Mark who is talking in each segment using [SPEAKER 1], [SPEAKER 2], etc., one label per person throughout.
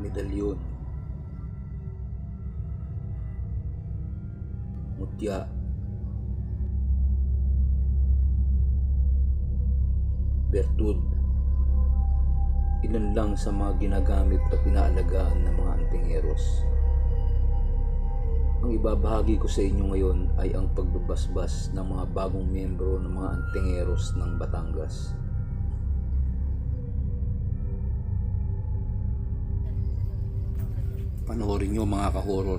[SPEAKER 1] medalyon, mutya, bertud. Ilan lang sa mga ginagamit at inaalagaan ng mga antingeros. Ang ibabahagi ko sa inyo ngayon ay ang pagbabasbas ng mga bagong miyembro ng mga antingeros ng Batangas. Panoorin nyo mga kahoror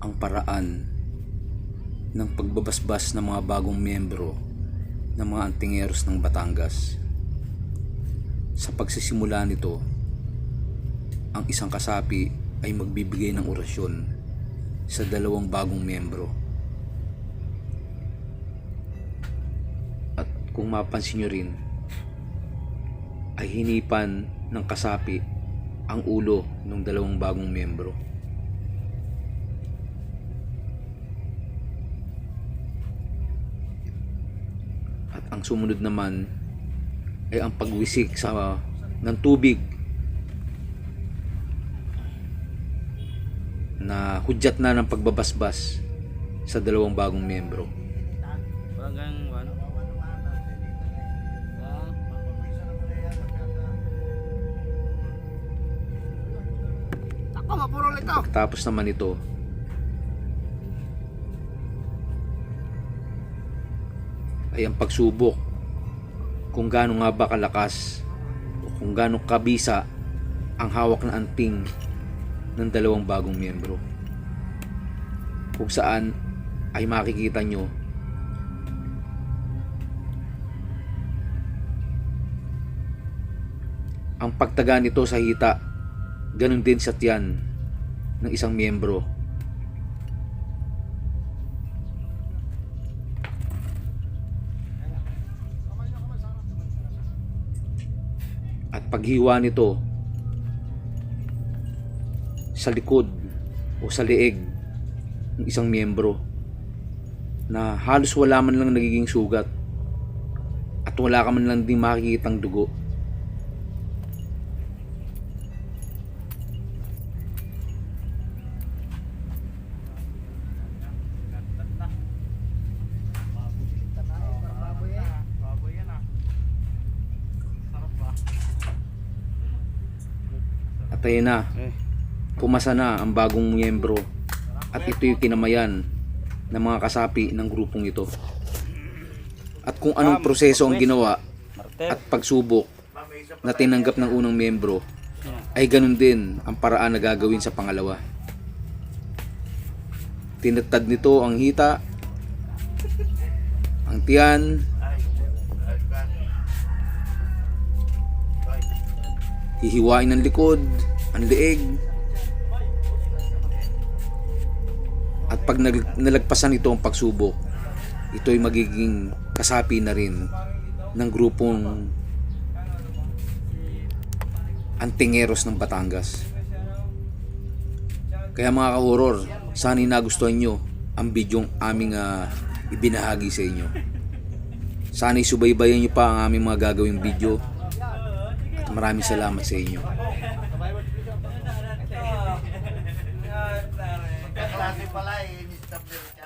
[SPEAKER 1] ang paraan ng pagbabasbas ng mga bagong miyembro ng mga antingeros ng Batangas. Sa pagsisimula nito, ang isang kasapi ay magbibigay ng orasyon sa dalawang bagong miyembro. At kung mapansin nyo rin, ay hinipan ng kasapi ang ulo ng dalawang bagong miyembro. At ang sumunod naman ay ang pagwisik sa ng tubig na hudyat na ng pagbabasbas sa dalawang bagong miyembro.
[SPEAKER 2] Hanggang ano? Ako, mapuro ito.
[SPEAKER 1] Pagkatapos naman ito, ay ang pagsubok kung gaano nga ba kalakas o kung gaano kabisa ang hawak na anting ng dalawang bagong miyembro. Kung saan ay makikita nyo ang pagtaga nito sa hita ganun din sa tiyan ng isang miyembro. At paghiwa nito sa likod o sa leeg ng isang miyembro na halos wala man lang nagiging sugat at wala ka man lang din makikitang dugo. At ayun na,
[SPEAKER 2] Eh.
[SPEAKER 1] pumasa na ang bagong miyembro at ito yung kinamayan ng mga kasapi ng grupong ito. At kung anong proseso ang ginawa at pagsubok na tinanggap ng unang miyembro ay ganun din ang paraan na gagawin sa pangalawa. Tinatad nito ang hita, ang tiyan, hihiwain ng likod, ang leeg, at pag nalagpasan ito ang pagsubok, ito ay magiging kasapi na rin ng grupong antingeros ng Batangas. Kaya mga ka-horror, sana'y nagustuhan nyo ang bidyong aming ah, ibinahagi sa inyo. Sana'y subaybayan nyo pa ang aming mga gagawing video at maraming salamat sa inyo.
[SPEAKER 2] Klase pala eh. Richard.